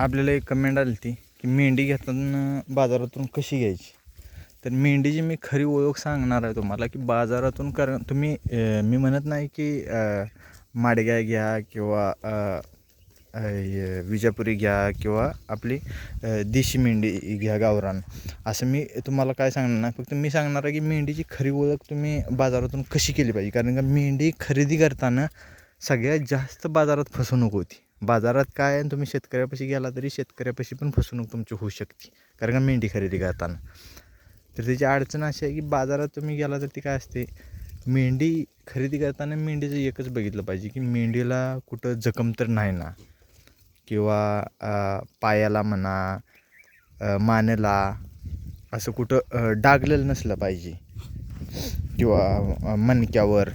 आपल्याला एक कमेंट आली ती की मेंढी घेताना बाजारातून कशी घ्यायची? तर मेंढीची मी खरी ओळख सांगणार आहे तुम्हाला की बाजारातून कारण तुम्ही मी म्हणत नाही की माडग्या घ्या किंवा विजापुरी घ्या किंवा आपली देशी मेंढी घ्या गावरान. असं मी तुम्हाला काय सांगणार नाही. फक्त मी सांगणार आहे की मेंढीची खरी ओळख तुम्ही बाजारातून कशी केली पाहिजे? कारण का मेंढी खरेदी करताना सगळ्यात जास्त बाजारात फसवणूक होती. बाजारात काय आहे तुम्ही शेतकऱ्यापाशी गेला तरी शेतकऱ्यापाशी पण फसवणूक तुमची होऊ शकते. कारण का मेंढी खरेदी करताना. तर त्याची अडचण अशी आहे की बाजारात तुम्ही गेला तर ती काय असते? मेंढी खरेदी करताना मेंढीचं एकच बघितलं पाहिजे की मेंढीला कुठं जखम तर नाही ना? किंवा पायाला म्हणा मानेला असं कुठं डागलेलं नसलं पाहिजे. किंवा मणक्यावर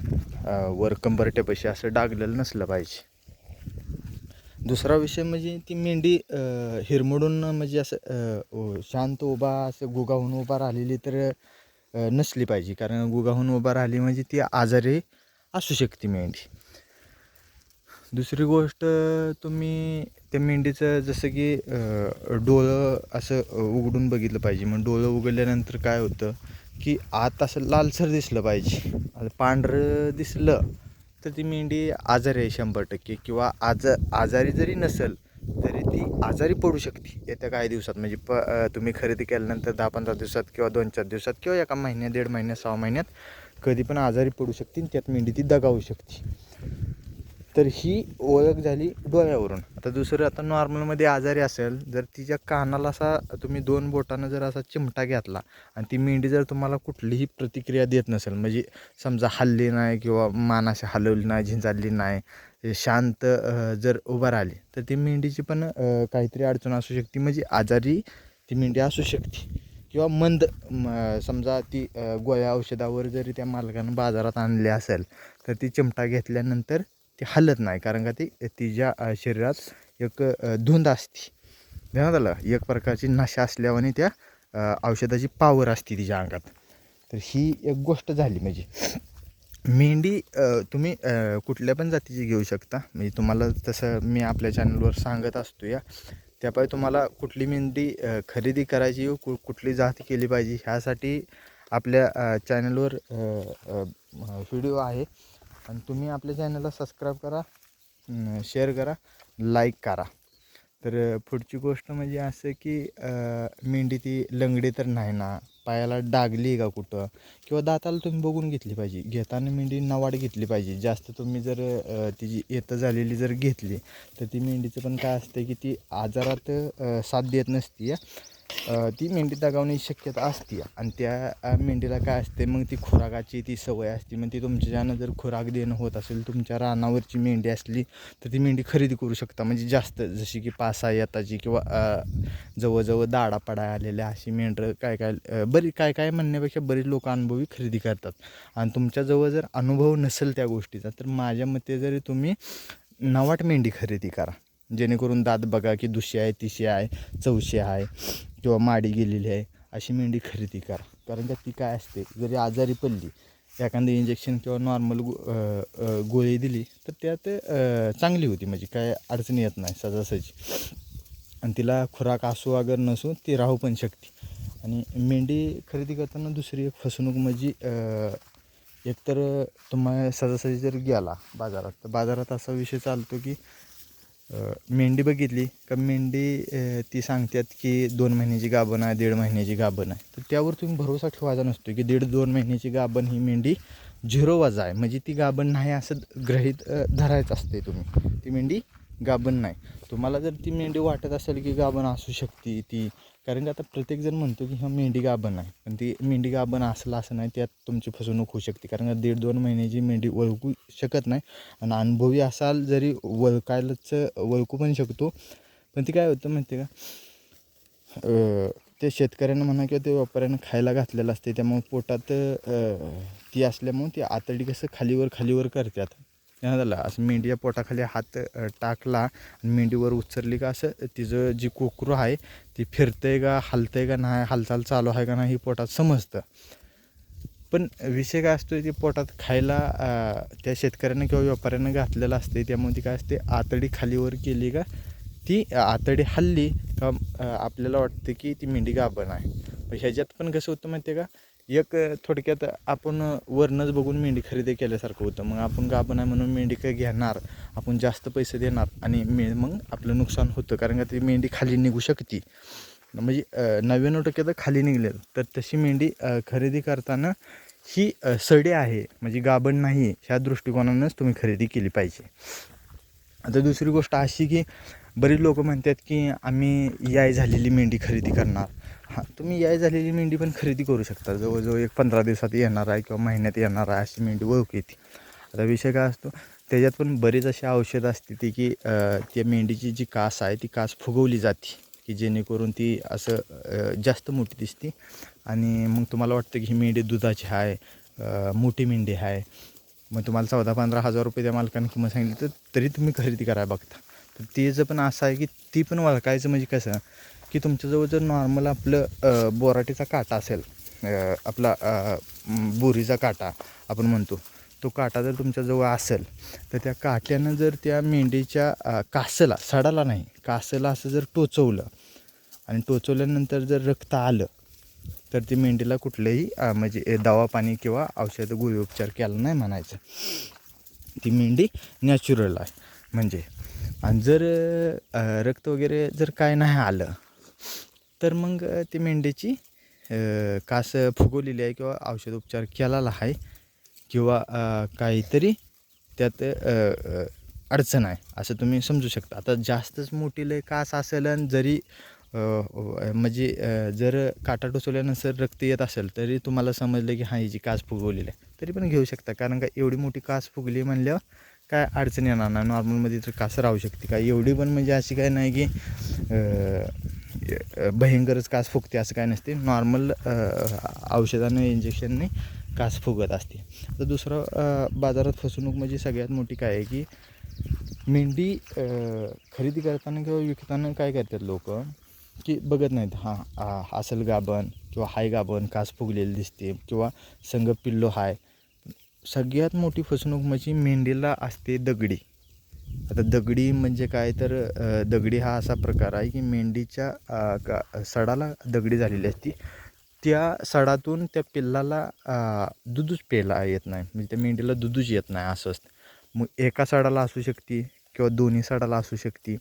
वर कंबरट्यापाशी असं डागलेलं नसलं पाहिजे. दुसरा विषय म्हणजे ती मेंढी हिरमडून म्हणजे असं शांत उभा असं गुगाहून उभा राहिलेली तर नसली पाहिजे. कारण गुगाहून उभा राहिली म्हणजे ती आजारी असू शकते मेंढी. दुसरी गोष्ट तुम्ही त्या मेंढीचं जसं की डोळं असं उघडून बघितलं पाहिजे. मग डोळं उघडल्यानंतर काय होतं की आत असं लालसर दिसलं पाहिजे. आता पांढरं दिसलं तर ती मेंढी आजारी आहे शंभर टक्के किंवा आज आजारी जरी नसेल तरी ती आजारी पडू शकते येत्या काही दिवसात. म्हणजे प तुम्ही खरेदी केल्यानंतर दहा पंधरा दिवसात किंवा दोन चार दिवसात किंवा एका महिन्यात दीड महिन्यात सहा महिन्यात कधी पण आजारी पडू शकते आणि त्यात मेंढी ती दगावू शकते. तर ही ओळख झाली डोळ्यावरून. आता दुसरं आता नॉर्मलमध्ये आजारी असेल जर तिच्या कानाला असा तुम्ही दोन बोटानं जर असा चिमटा घेतला आणि ती मेंढी जर तुम्हाला कुठलीही प्रतिक्रिया देत नसेल म्हणजे समजा हल्ली नाही किंवा मानाशी हलवली नाही झिंजाळली नाही शांत जर उभं राहिली तर ती मेंढीची पण काहीतरी अडचण असू शकते. म्हणजे आजारी ती मेंढी असू शकते. किंवा मंद समजा ती गोळ्या औषधावर जरी त्या मालकानं बाजारात आणली असेल तर ती चिमटा घेतल्यानंतर ती हलत नाही कारण का ती तिच्या शरीरात एक धुंद असते. ध्यानात आलं एक प्रकारची नशा असल्यावाने त्या औषधाची पावर असते तिच्या अंगात. तर ही एक गोष्ट झाली म्हणजे. मेंढी तुम्ही कुठल्या पण जातीची घेऊ शकता. म्हणजे तुम्हाला तसं मी आपल्या चॅनलवर सांगत असतो या. त्यापायी तुम्हाला कुठली मेंढी खरेदी करायची कु कुठली जात केली पाहिजे ह्यासाठी आपल्या चॅनलवर व्हिडिओ आहे. आणि तुम्ही आपल्या चॅनलला सबस्क्राईब करा शेअर करा लाईक करा. तर पुढची गोष्ट म्हणजे असं की मेंढी ती लंगडी तर नाही ना पायाला डागली का कुठं? किंवा दाताला तुम्ही बघून घेतली पाहिजे. घेताना मेंढी नवाड घेतली पाहिजे. जास्त तुम्ही जर तिची येतं झालेली जर घेतली तर ती मेंढीचं पण काय असतं की ती आजारात साथ देत नसते ती मेंढी दगावण्याची शक्यता असते. आणि त्या मेंढीला काय असते मग ती खुराकाची ती सवय असते. मग ती तुमच्यानं जर खुराक देणं होत असेल तुमच्या रानावरची मेंढी असली तर ती मेंढी खरेदी करू शकता. म्हणजे जास्त जशी की पासा येताची किंवा जवळजवळ दाडा पडाय आलेल्या अशी मेंढरं काय काय बरी काय काय म्हणण्यापेक्षा बरीच लोक अनुभवी खरेदी करतात. आणि तुमच्याजवळ जर अनुभव नसेल त्या गोष्टीचा तर माझ्या मते जरी तुम्ही नवाट मेंढी खरेदी करा. जेणेकरून दात बघा की दुशी आहे तिशी आहे चौशी आहे. किंवा माडी गेलेली आहे अशी मेंढी खरेदी करा. कारण का ती काय असते जरी आजारी पडली एखादं इंजेक्शन किंवा नॉर्मल गो गोळी दिली तर त्यात चांगली होती. म्हणजे काय अडचणी येत नाही सजासजी. आणि तिला खुराक असो अगर नसो ती राहू पण शकते. आणि मेंढी खरेदी करताना दुसरी एक फसवणूक म्हणजे एकतर तुम्हाला सजासजी जर गेला बाजारात तर बाजारात असा विषय चालतो की मेंढी बघितली? का मेंढी ती सांगतात की दोन महिन्याची गाभण आहे दीड महिन्याची गाभण आहे. तर त्यावर तुम्ही भरोसा ठेवायचा नसतो की दीड दोन महिन्याची गाभण ही मेंढी झिरो वाजा आहे. म्हणजे ती गाभण नाही असं गृहीत धरायचं असते तुम्ही. ती मेंढी गाभण नाही. तुम्हाला जर ती मेंढी वाटत असेल की गाभण असू शकते ती कारण की आता प्रत्येकजण म्हणतो की हा मेंढी गाभण आहे पण ती मेंढी गाभण असलं असं नाही त्यात तुमची फसवणूक होऊ शकते. कारण का दीड दोन महिन्याची मेंढी ओळखू शकत नाही. आणि अनुभवी असाल जरी ओळखायलाच ओळखू पण शकतो. पण ती काय होतं माहिती आहे का ते शेतकऱ्यांना म्हणा किंवा ते व्यापाऱ्यानं खायला घातलेलं असते. त्यामुळे पोटात ती असल्यामुळे ती आतडी कसं खालीवर खालीवर करतात. ध्यानात झालं असं मेंढीच्या पोटाखाली हात टाकला आणि मेंढीवर उचरली का असं तिचं जी कोकरू आहे ती फिरतंय का हलतंय का नाही हालचाल चालू आहे का नाही हे पोटात समजतं. पण विषय काय असतो ते पोटात खायला त्या शेतकऱ्यानं किंवा व्यापाऱ्यानं घातलेलं असते त्यामुळे ती काय असते आतडी खालीवर केली का ती आतडी हल्ली का आपल्याला वाटतं की ती मेंढी गाभण आहे. ह्याच्यात पण कसं होतं माहिती आहे का एक थोडक्यात आपण अं, वरनंच बघून मेंढी खरेदी केल्यासारखं होतं. मग आपण गाभण आहे म्हणून मेंढी काय घेणार? आपण जास्त पैसे देणार आणि मे मग आपलं नुकसान होतं. कारण का ती मेंढी खाली निघू शकते. म्हणजे नव्याण्णव टक्के तर खाली निघले तर तशी मेंढी खरेदी करताना ही सडी सडे आहे. म्हणजे गाभण नाही. ह्या दृष्टिकोनानंच तुम्ही खरेदी केली पाहिजे. आता दुसरी गोष्ट अशी की बरीच लोक म्हणतात की आम्ही याय झालेली मेंढी खरेदी करणार. हां तुम्ही याय झालेली मेंढी पण खरेदी करू शकता. जवळजवळ एक पंधरा दिवसात येणार आहे किंवा महिन्यात येणार आहे अशी मेंढी ओळख येते. आता विषय काय असतो त्याच्यात पण बरेच अशी औषधं असते ती की त्या मेंढीची जी कास आहे ती कास फुगवली जाते की जेणेकरून ती असं जास्त मोठी दिसते. आणि मग तुम्हाला वाटतं की ही मेंढी दुधाची आहे मोठी मेंढी आहे. मग तुम्हाला चौदा पंधरा हजार रुपये त्या मालकाने किंमत सांगितली तर तरी तुम्ही खरेदी करायला बघता. तर तेचं पण असं आहे की ती पण ओळखायचं म्हणजे कसं की तुमच्याजवळ जर नॉर्मल आपलं बोराटीचा काटा असेल आपला बोरीचा काटा आपण म्हणतो तो काटा जर तुमच्याजवळ असेल तर त्या काट्यानं जर त्या मेंढीच्या कासला सडाला नाही कासला असं जर टोचवलं आणि टोचवल्यानंतर जर रक्त आलं तर ती मेंढीला कुठलंही म्हणजे दवापाणी दवा पाणी किंवा औषध गोळी उपचार केला नाही म्हणायचं. ती मेंढी नॅचरल आहे. म्हणजे आणि जर रक्त वगैरे जर काय नाही आलं तर मग ते ती मेंढीची कास फुगवलेली आहे किंवा औषध उपचार केलेला आहे किंवा काहीतरी त्यात अडचण आहे असं तुम्ही समजू शकता. आता जास्तच मोठी लय कास असेल आणि जरी म्हणजे जर काटा टोचवल्यानंतर रक्त येत असेल तरी तुम्हाला समजलं की हा हिची कास फुगवलेली आहे. तरी पण घेऊ शकता कारण का एवढी मोठी कास फुगली म्हणल्यावर काय अडचण येणार नाही. नॉर्मलमध्ये तर कास राहू शकते. का एवढी पण म्हणजे अशी काय नाही की भयंकरच कास फुगते असं काय नसते. नॉर्मल औषधानं इंजेक्शनने कास फुगत असते. तर दुसरं बाजारात फसवणूक म्हणजे सगळ्यात मोठी काय आहे की मेंढी खरेदी करताना किंवा विकताना काय करतात लोक की बघत नाहीत हां असल गाभण किंवा हाय गाभण कास फुगलेली दिसते किंवा संग पिल्लो हाय. सगळ्यात मोठी फसवणूक म्हणजे मेंढीला असते दगडी. आता दगडी म्हणजे काय तर दगडी हा असा प्रकार आहे की मेंढीच्या का सडाला दगडी झालेली असती. त्या सडातून त्या पिल्लाला दुधूच दूधच प्यायला येत नाही. म्हणजे त्या मेंढीला दूधच येत नाही असं असतं. मग एका सडाला असू शकते किंवा दोन्ही सडाला असू शकते.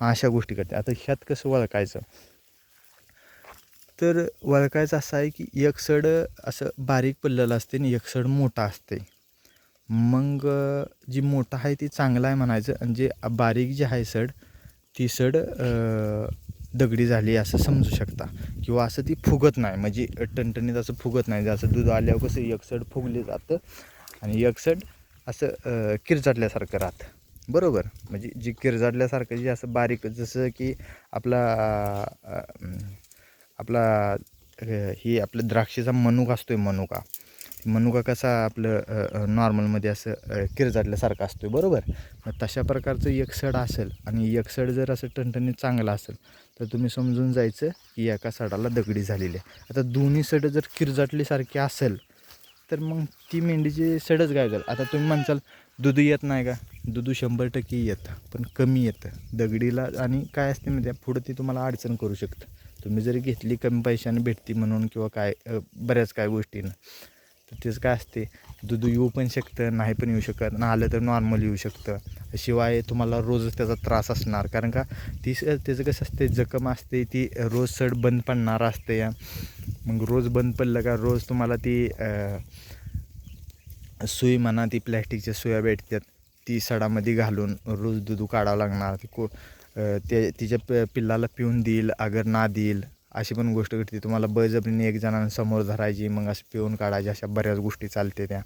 अशा गोष्टी करते. आता ह्यात कसं वळखायचं? तर वळखायचं असं आहे की एक सड असं बारीक पडलेलं असते आणि एक सड मोठा असते. मग जी मोठा आहे ती चांगला आहे म्हणायचं. आणि जे बारीक जी आहे सड ती सड दगडी झाली असं समजू शकता. किंवा असं ती फुगत नाही. म्हणजे टणटणीत असं फुगत नाही. जसं दूध आल्यावर कसं एक सड फुगले जातं आणि एक सड असं किरचाटल्यासारखं राहतं. बरोबर? म्हणजे जी किरजाडल्यासारखं जे असं बारीक जसं की आपला आपला ही आपलं द्राक्षेचा मनुका असतो आहे मनुका. मनुका कसा आपलं नॉर्मलमध्ये असं किरजाटल्यासारखं असतो आहे बरोबर? मग तशा प्रकारचं एक सड असेल आणि एक सड जर असं टणटणीत चांगलं असेल तर तुम्ही समजून जायचं की एका सडाला दगडी झालेली आहे. आता दोन्ही सडं जर किरजाटलीसारखी असेल तर मग ती मेंढीची सडच काय झालं. आता तुम्ही म्हणसाल दूध येत नाही का? दूध शंभर टक्के येतं पण कमी येतं. दगडीला आणि काय असते म्हणजे पुढं ती तुम्हाला अडचण करू शकतं. तुम्ही जरी घेतली कमी पैशाने भेटती म्हणून किंवा काय बऱ्याच काय गोष्टीनं. तर तेच काय असते दूध येऊ पण शकतं नाही पण येऊ शकत नाही आलं तर नॉर्मल येऊ शकतं. शिवाय तुम्हाला रोजच त्याचा त्रास असणार. कारण का ती स- त्याचं कसं असते जखम असते ती रोज सड बंद पडणार असते. या मग रोज बंद पडलं का रोज तुम्हाला ती सुई म्हणा ती प्लॅस्टिकच्या सुया भेटतात ती सडामध्ये घालून रोज दूध काढावं लागणार. ती को ते तिच्या प पिल्लाला पिऊन देईल अगर ना देईल. अशी पण गोष्ट घडते. तुम्हाला बळजबरीने एक जणांना समोर धरायची मग असं पिऊन काढायची अशा बऱ्याच गोष्टी चालते त्या.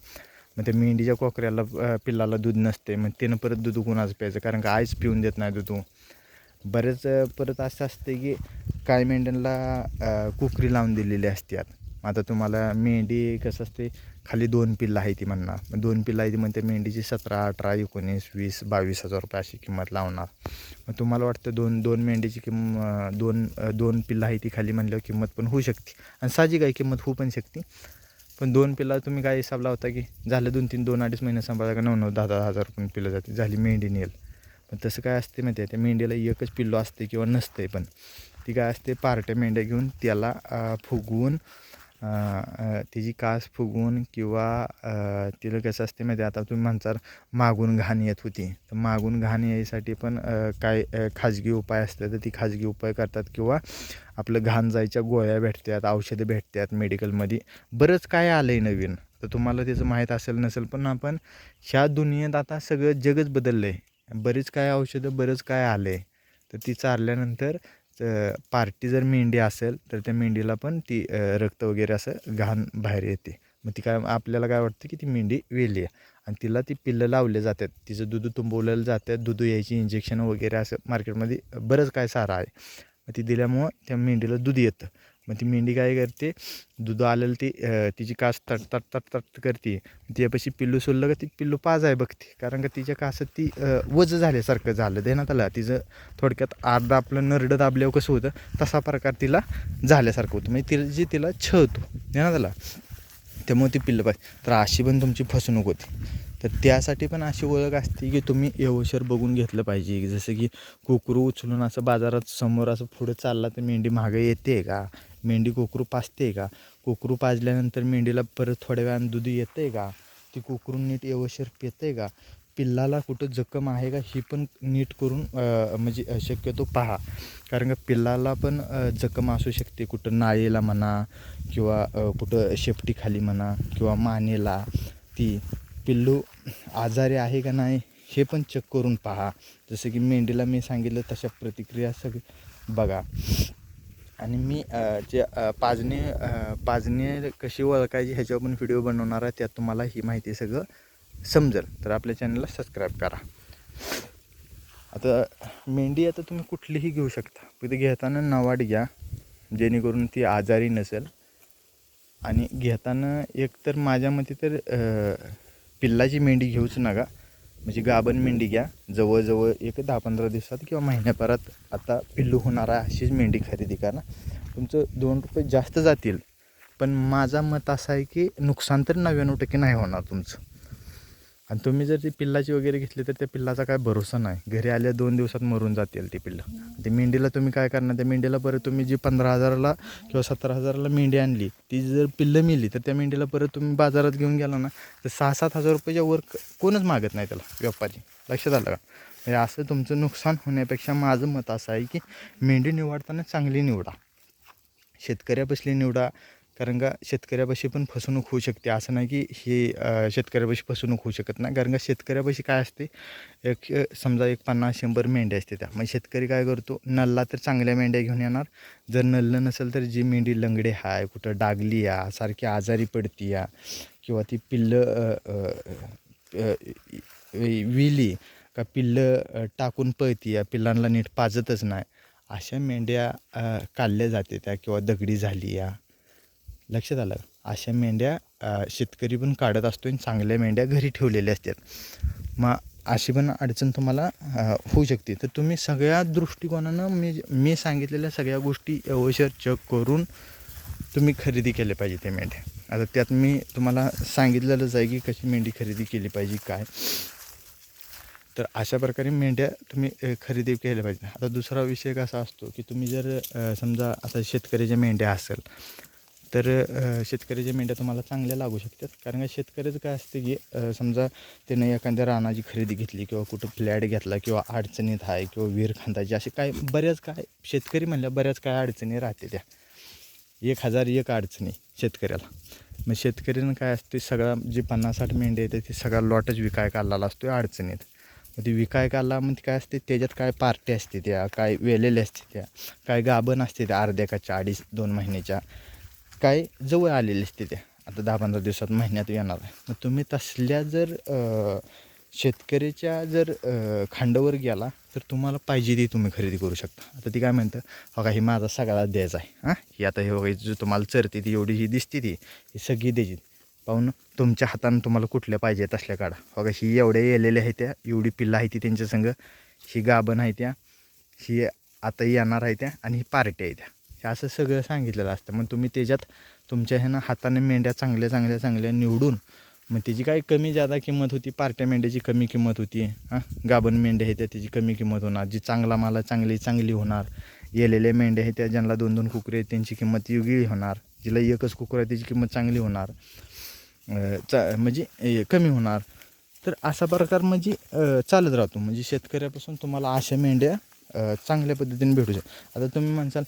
मग त्या मेंढीच्या कोकऱ्याला पिल्लाला दूध नसते. मग त्यानं परत दूध कोणाचं प्यायचं? कारण का आईच पिऊन देत नाही दूध बरेच परत असं असते की काय मेंढ्यांना कुकरी लावून दिलेली असतात आता तुम्हाला मेंढी कसं असते? खाली दोन पिल्लं आहे ती म्हणणार. दोन पिल्लं आहे ती म्हणते मेंढीची सतरा अठरा एकोणीस वीस बावीस हजार रुपये अशी किंमत लावणार. मग तुम्हाला वाटतं दोन दोन मेंढीची किंम दोन दोन पिल्ला आहे ती खाली म्हणल्यावर किंमत पण होऊ शकते. आणि साहजिक आहे किंमत होऊ पण शकते. पण दोन पिल्ला तुम्ही काय हिसाब लावता की झालं दोन तीन दोन अडीच महिने सांभाळा का नऊ नऊ दहा दहा हजार रुपये पिल्लं जाते. झाली मेंढी नेल. पण तसं काय असते माहिती आहे त्या मेंढीला एकच पिल्लो असते किंवा नसते पण. ती काय असते पार्ट्या मेंढ्या घेऊन त्याला फुगवून तिची कास फुगवून किंवा तिला कसं असते माहिती आहे? आता तुम्ही म्हणसाल मागून घाण येत होती. तर मागून घाण यायसाठी पण काय खाजगी उपाय असतात तर ती खाजगी उपाय करतात किंवा आपलं घाण जायच्या गोळ्या भेटतात औषधं भेटतात मेडिकलमध्ये. बरंच काय आलं आहे नवीन. तर तुम्हाला त्याचं माहीत असेल नसेल पण आपण ह्या दुनियेत आता सगळं जगच बदललं आहे बरीच काय औषधं बरंच काय आलं आहे तर ती चारल्यानंतर पार्टी जर मेंढी असेल तर त्या मेंढीला पण ती रक्त वगैरे असं घाण बाहेर येते. मग ती काय आपल्याला काय वाटतं की ती मेंढी वेली आहे. आणि तिला ती पिल्लं लावले जातात. तिचं दूध तुंबवलेलं जातं. दूध यायची इंजेक्शन वगैरे असं मार्केटमध्ये बरंच काय सारा आहे. मग ती दिल्यामुळं त्या मेंढीला दूध येतं. मग ती मेंढी काय करते दूध आलेलं ती तिची कास तट तट तट तट करते. त्यापाशी पिल्लू सोडलं का ती पिल्लू पाज आहे बघते. कारण का तिच्या कासात ती वज झाल्यासारखं झालं. देण्यात आलं तिचं थोडक्यात अर्धा आपलं नरडं दाबल्यावर कसं होतं तसा प्रकार तिला झाल्यासारखं होतं. म्हणजे तिला जे तिला छळतो दे ना त्याला. त्यामुळे ती पिल्लं पाहिजे तर अशी पण तुमची फसवणूक होती. तर त्यासाठी पण अशी ओळख असते की तुम्ही येवशर बघून घेतलं पाहिजे. जसं की कुकरू उचलून असं बाजारात समोर असं पुढं चालला तर मेंढी मागं येते का? मेंढी कोकरू पाजते का? कोकरू पाजल्यानंतर मेंढीला परत थोड्या वेळानं दूध येते का? ती कोकरू नीट येवशर पिते का? पिल्लाला कुठं जखम आहे का? ही पण नीट करून म्हणजे शक्यतो पहा. कारण का पिल्लाला पण जखम असू शकते. कुठं नाळीला म्हणा किंवा कुठं शेपटीखाली म्हणा किंवा मानेला. ती पिल्लू आजारी आहे का नाही हे पण चेक करून पहा. जसं की मेंढीला मी सांगितलं तशा प्रतिक्रिया सगळी बघा. आणि मी जे पाजणे पाजणे कशी ओळखायची ह्याच्यावर पण व्हिडिओ बनवणार आहे त्यात तुम्हाला ही माहिती सगळं समजेल. तर आपल्या चॅनलला सबस्क्राईब करा. आता मेंढी आता तुम्ही कुठलीही घेऊ शकता. तिथे घेताना नवाड घ्या जेणेकरून ती आजारी नसेल. आणि घेताना एक तर माझ्या मते तर पिल्लाची मेंढी घेऊच नका. म्हणजे गाभण मेंढी घ्या. जवळजवळ एक दहा पंधरा दिवसात किंवा महिन्याभरात आता पिल्लू होणार आहे अशीच मेंढी खरेदी करा. तुमचं दोन रुपये जास्त जातील. पण माझा मत असं आहे की नुकसान तर नव्याण्णव टक्के नाही होणार तुमचं. आणि तुम्ही जर ती पिल्लाची वगैरे घेतली तर त्या पिल्लाचा काय भरोसा नाही. घरी आल्या दोन दिवसात मरून जातील ती पिल्लं. ते मेंढीला तुम्ही काय करणार? त्या मेंढीला परत तुम्ही जी पंधरा हजाराला किंवा सतरा हजाराला मेंढी आणली ती जर पिल्लं मिली तर त्या मेंढीला परत तुम्ही बाजारात घेऊन गेला ना तर सहा सात हजार रुपयाच्या वर कोणच मागत नाही त्याला व्यापारी. लक्षात आलं का? म्हणजे असं तुमचं नुकसान होण्यापेक्षा माझं मत असं आहे की मेंढी निवडताना चांगली निवडा. शेतकऱ्यापासली निवडा कारण का शेतकऱ्यापाशी पण फसवणूक होऊ शकते. असं नाही की हे शेतकऱ्यापाशी फसवणूक होऊ शकत नाही. कारण का शेतकऱ्यापाशी काय असते एक समजा एक पन्नास शंभर मेंढ्या असते त्या. मग शेतकरी काय करतो नल्ला तर चांगल्या मेंढ्या घेऊन येणार. जर नल्लं नसेल तर जी मेंढी लंगडे आहे कुठं डागली या सारखी आजारी पडती या किंवा ती पिल्लं विली का पिल्लं टाकून पळती या पिल्लांना नीट पाजतच नाही. अशा मेंढ्या काढल्या जाते त्या किंवा दगडी झाली या. लक्षात आलं? अशा मेंढ्या शेतकरी पण काढत असतो आणि चांगल्या मेंढ्या घरी ठेवलेल्या असतात. मग अशी पण अडचण तुम्हाला होऊ शकते. तर तुम्ही सगळ्या दृष्टिकोनानं मी मी सांगितलेल्या सगळ्या गोष्टी अवशर चेक करून तुम्ही खरेदी केल्या पाहिजे ते मेंढ्या. आता त्यात मी तुम्हाला सांगितलेलंच आहे की कशी मेंढी खरेदी केली पाहिजे काय? तर अशा प्रकारे मेंढ्या तुम्ही खरेदी केल्या पाहिजे आता दुसरा विषय कसा असतो की तुम्ही जर समजा आता शेतकऱ्याच्या मेंढ्या असेल तर शेतकरी शेतकऱ्याच्या मेंढ्या तुम्हाला चांगल्या लागू शकतात. कारण का शेतकऱ्याचं काय असते की समजा त्याने एखाद्या रानाची खरेदी घेतली किंवा कुठं फ्लॅट घेतला किंवा अडचणीत आहे किंवा विहीर खांदाची असे काय बऱ्याच काय शेतकरी म्हणल्या बऱ्याच काय अडचणी राहते त्या. एक हजार एक अडचणी शेतकऱ्याला. मग शेतकऱ्यानं काय असते सगळा जे पन्नास साठ मेंढे येते ते सगळा लॉटच विकाय काढलेला असतो अडचणीत. मग ती विकाय काढला मग काय असते त्याच्यात काय पार्टी असते त्या काय वेलेल्या असते त्या काय गाभण असते त्या अर्ध्या का अडीच दोन महिन्याच्या. काय जवळ आलेले असते त्या आता दहा पंधरा दिवसात महिन्यात येणार आहे. मग तुम्ही तसल्या जर शेतकऱ्याच्या जर खांडावर गेला तर तुम्हाला पाहिजे ती तुम्ही खरेदी करू शकता. आता ती काय म्हणतं हो बघा ही माझा सगळा द्यायचा आहे. हां? ही आता हे बघा जो तुम्हाला चरते ती एवढी ही दिसते ती ही सगळी द्यायची पाहून तुमच्या हातानं तुम्हाला कुठल्या पाहिजे तसल्या काढा. हो बघा ही एवढ्या येलेल्या आहेत त्या एवढी पिल्लं आहे ती त्यांच्या संग ही गाभण आहे त्या ही आता येणार आहे त्या आणि ही पार्टी आहे त्या. हे असं सगळं सांगितलेलं असतं. मग तुम्ही त्याच्यात तुमच्या ह्यानं हाताने मेंढ्या चांगल्या चांगल्या चांगल्या निवडून मग त्याची काय कमी जादा किंमत होती? पार्ट्या मेंढ्याची कमी किंमत होती. हां? गाभण मेंढ्या आहे त्या त्याची कमी किंमत होणार. जी चांगला माला चांगली चांगली होणार. येलेले मेंढ्या आहे त्या ज्यांना दोन दोन कुकरे आहेत त्यांची किंमत वेगळी होणार. जिला एकच कुकर आहे त्याची किंमत चांगली होणार. चा म्हणजे कमी होणार. तर असा प्रकार म्हणजे चालत राहतो. म्हणजे शेतकऱ्यापासून तुम्हाला अशा मेंढ्या चांगल्या पद्धतीने भेटू शकतात आता तुम्ही म्हणसाल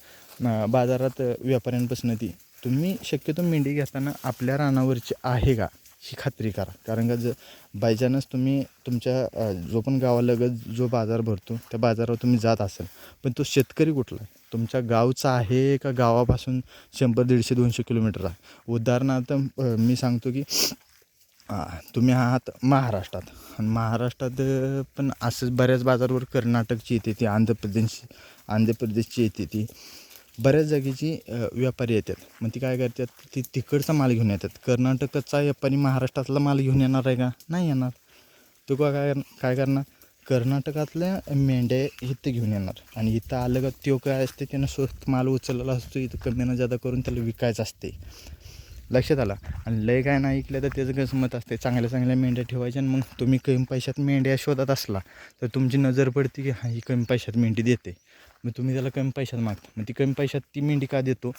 बाजारात व्यापाऱ्यांपासून ती. तुम्ही शक्यतो मेंढी घेताना आपल्या रानावरची आहे का? ही खात्री करा. कारण का ज बायचान्स तुम्ही तुमच्या जो पण गावालगत जो बाजार भरतो त्या बाजारावर तुम्ही जात असाल. पण तो शेतकरी कुठला आहे? तुमच्या गावचा आहे का गावापासून शंभर दीडशे दोनशे किलोमीटर आहे? उदाहरणार्थ मी सांगतो की हां तुम्ही आहात महाराष्ट्रात. आणि महाराष्ट्रात पण असंच बऱ्याच बाजारवर कर्नाटकची येते ती आंध्र प्रदेश आंध्र प्रदेशची येते ती. बऱ्याच जागेची व्यापारी येतात. मग ती काय करतात? ती तिकडचा माल घेऊन येतात. कर्नाटकचा व्यापारी महाराष्ट्रातला माल घेऊन येणार आहे का? नाही येणार. तो का काय काय करणार? कर्नाटकातल्या मेंढ्या इथं घेऊन येणार. आणि इथं आलं का तो काय असते त्यानं स्वस्त माल उचललेला असतो इथं कमीनं जादा करून त्याला विकायचं असते. लक्षात आला. आणि लय काय नाही ऐकलं तर त्याचं कसं मत असते चांगल्या चांगल्या मेंढ्या ठेवायच्या आणि मग तुम्ही कमी पैशात मेंढ्या शोधत असला तर तुमची नजर पडते की हा ही कमी पैशात मेंढी देते. मग तुम्ही त्याला कमी पैशात मागता. मग ती कमी पैशात ती मेंढी का देतो?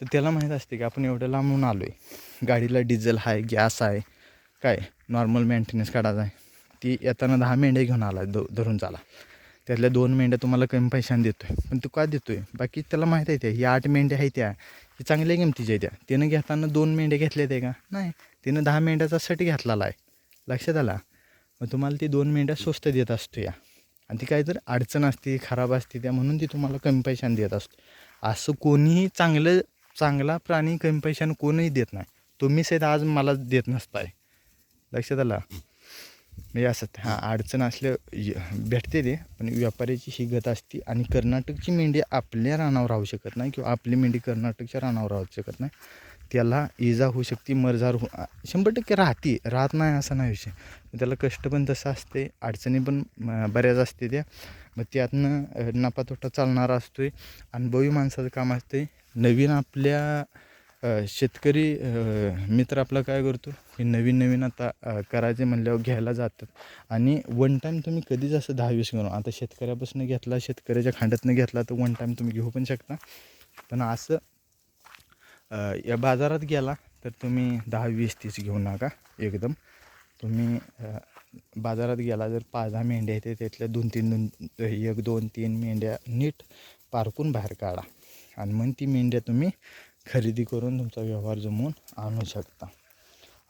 तर त्याला माहीत असते की आपण एवढं लांबून आलो आहे गाडीला डिझेल आहे गॅस आहे काय? नॉर्मल मेंटेनन्स काढायचा आहे. ती येताना दहा मेंढ्या घेऊन आला दो धरून चाला. त्यातल्या दोन मेंढ्या तुम्हाला कमी पैशाने देतो आहे पण तो का देतो आहे बाकी त्याला माहीत आहे त्या. ही आठ मेंढ्या आहेत त्या. ते चांगल्या किमतीच्या आहेत त्या. तिनं घेताना दोन मेंढ्या घेतल्या ते का? नाही. तिनं दहा मेंढ्याचा सेट घेतलेला आहे. लक्षात आला? मग तुम्हाला ती दोन मेंढ्या स्वस्त देत असतो या आणि ती काय तर अडचण असते खराब असते त्या म्हणून ती तुम्हाला कमी पैशाने देत असतो. असं कोणीही चांगलं चांगला प्राणी कमी पैशाने कोणीही देत नाही. तुम्ही सहित आज मला देत नसताय. लक्षात आला? म्हणजे असं हां अडचण असल्या भेटते ते पण व्यापाऱ्याची ही गत असते आणि कर्नाटकची मेंढी आपल्या रानावर राहू शकत नाही किंवा आपली मेंढी कर्नाटकच्या रानावर राहू शकत नाही. त्याला इजा होऊ शकते मरजार हो शंभर टक्के राहते राहत नाही असा नाही विषय. त्याला कष्ट पण तसं असते अडचणी पण बऱ्याच असते त्या. मग त्यातनं नफा तोटा चालणारा असतो आहे अनुभवी माणसाचं काम असते नवीन आपल्या शेतकरी मित्र आपला काय करतो की नवीन नवीन आता करायचे म्हणल्यावर घ्यायला जातात. आणि वन टाईम तुम्ही कधीच असं दहा वीस घेऊन आता शेतकऱ्यापासून घेतला शेतकऱ्याच्या खांडातनं घेतला तर वन टाईम तुम्ही घेऊ पण शकता. पण असं या बाजारात गेला तर तुम्ही दहा वीस तीस घेऊ नका एकदम. तुम्ही बाजारात गेला जर पाच दहा मेंढ्या येते त्यातल्या दोन तीन दोन एक दोन तीन मेंढ्या नीट पारकून बाहेर काढा. आणि मग ती मेंढ्या तुम्ही खरेदी करून तुमचा व्यवहार जमवून आणू शकता.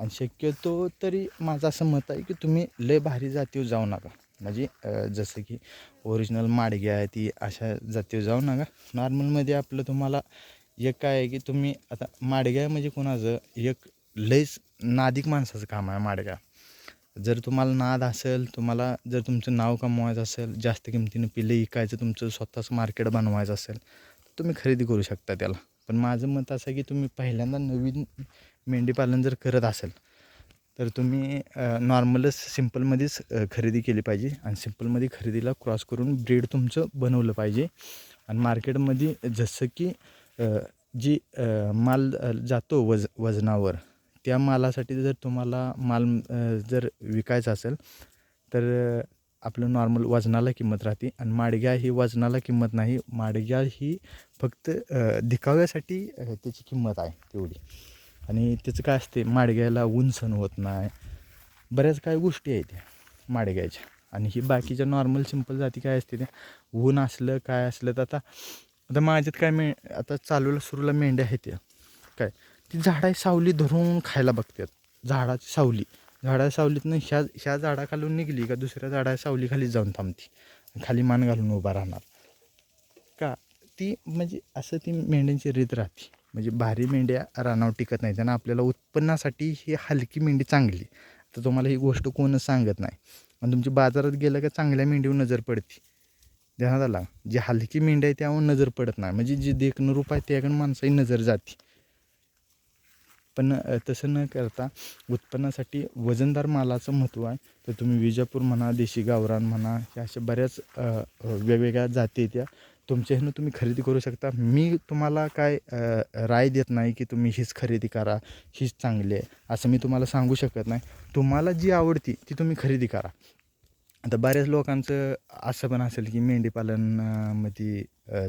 आणि शक्यतो तरी माझं असं मत आहे की तुम्ही लय भारी जातीव जाऊ नका. म्हणजे जसं की ओरिजिनल माडगी आहे ती अशा जातीव जाऊ नका. नॉर्मलमध्ये आपलं तुम्हाला एक काय आहे की तुम्ही आता माडग्या म्हणजे कोणाचं? एक लयच नादिक माणसाचं काम आहे माडगा जर तुम्हाला नाद असेल तुम्हाला जर तुमचं नाव कमवायचं असेल जास्त किमतीनं पिले विकायचं तुमचं स्वतःचं मार्केट बनवायचं असेल तर तुम्ही खरेदी करू शकता त्याला. पण माझं मत असं की तुम्ही पहिल्यांदा नवीन मेंढीपालन जर करत असेल तर तुम्ही नॉर्मलच सिम्पलमध्येच खरेदी केली पाहिजे आणि सिम्पलमध्ये खरेदीला क्रॉस करून ब्रीड तुमचं बनवलं पाहिजे. आणि मार्केटमध्ये जसं की जी माल जातो वज वजनावर त्या मालासाठी जर तुम्हाला माल जर विकायचा असेल तर आपलं नॉर्मल वजनाला किंमत राहते. आणि माडग्या ही वजनाला किंमत नाही. माडग्या ही फक्त दिखाव्यासाठी त्याची किंमत आहे तेवढी. आणि त्याचं काय असते माडग्याला ऊन सण होत नाही. बऱ्याच काही गोष्टी आहेत त्या माडग्याच्या आणि ही बाकीच्या नॉर्मल सिंपल जाती काय असते त्या? ऊन असलं काय असलं तर आता आता माझ्यात काय मे आता चालूला सुरूला मेंढ्या आहेत त्या. काय? ती झाडा सावली धरून खायला बघतात. झाडाची सावली. झाडा सावलीतनं ह्या ह्या झाडाखालून निघली का दुसऱ्या झाडा सावलीखाली जाऊन थांबते. खाली मान घालून उभा राहणार. का? ती म्हणजे असं ती मेंढ्यांची रीत राहते. म्हणजे भारी मेंढ्या रानावर टिकत नाही त्यांना आपल्याला उत्पन्नासाठी ही हलकी मेंढी चांगली. तर तुम्हाला ही गोष्ट कोणच सांगत नाही. आणि तुमची बाजारात गेलं का चांगल्या मेंढीवर नजर पडते. ध्यानात आला. जी हलकी मेंढी आहे त्यावर नजर पडत नाही. म्हणजे जी देखणं रूप आहे त्याकडे माणसाही नजर जाते. पण तसं न करता उत्पन्नासाठी वजनदार मालाचं महत्त्व आहे. तर तुम्ही विजापूर म्हणा देशी गावरान म्हणा ह्या अशा बऱ्याच वेगवेगळ्या जाती त्या तुमच्या ह्यानं तुम्ही खरेदी करू शकता. मी तुम्हाला काय राय देत नाही की तुम्ही हीच खरेदी करा हीच चांगली आहे असं मी तुम्हाला सांगू शकत नाही. तुम्हाला जी आवडती ती तुम्ही खरेदी करा. आता बऱ्याच लोकांचं असं पण असेल की मेंढीपालनमध्ये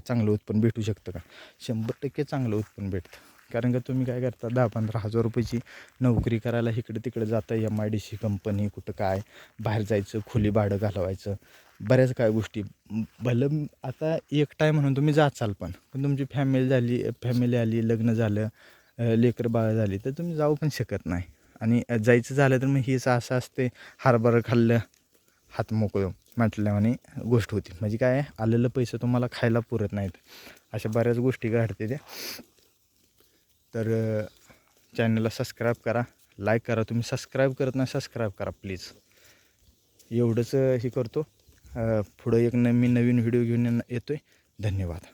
चांगलं उत्पन्न भेटू शकतं का? शंभर टक्के चांगलं उत्पन्न भेटतं. कारण का तुम्ही काय करता दहा पंधरा हजार रुपयाची नोकरी करायला इकडे तिकडे जाता M I D C company कुठं काय बाहेर जायचं खुली भाडं घालवायचं बऱ्याच काय गोष्टी. भलं आता एकटाय म्हणून तुम्ही जाचाल पण. पण तुमची फॅमिली झाली फॅमिली आली लग्न झालं लेकर लेकरं बाळ झाली तर तुम्ही जाऊ पण शकत नाही. आणि जायचं झालं तर मग हेच असं असते हरभरं खाल्लं हात मोकळं म्हटल्याने गोष्ट होती. म्हणजे काय आलेलं पैसे तुम्हाला खायला पुरत नाहीत. अशा बऱ्याच गोष्टी घडते त्या. तर चॅनलला सबस्क्राईब करा लाईक करा. तुम्ही सबस्क्राईब करत नाही सबस्क्राईब करा प्लीज एवढंच हे करतो. पुढं एक न मी नवीन व्हिडिओ घेऊन येतो आहे धन्यवाद.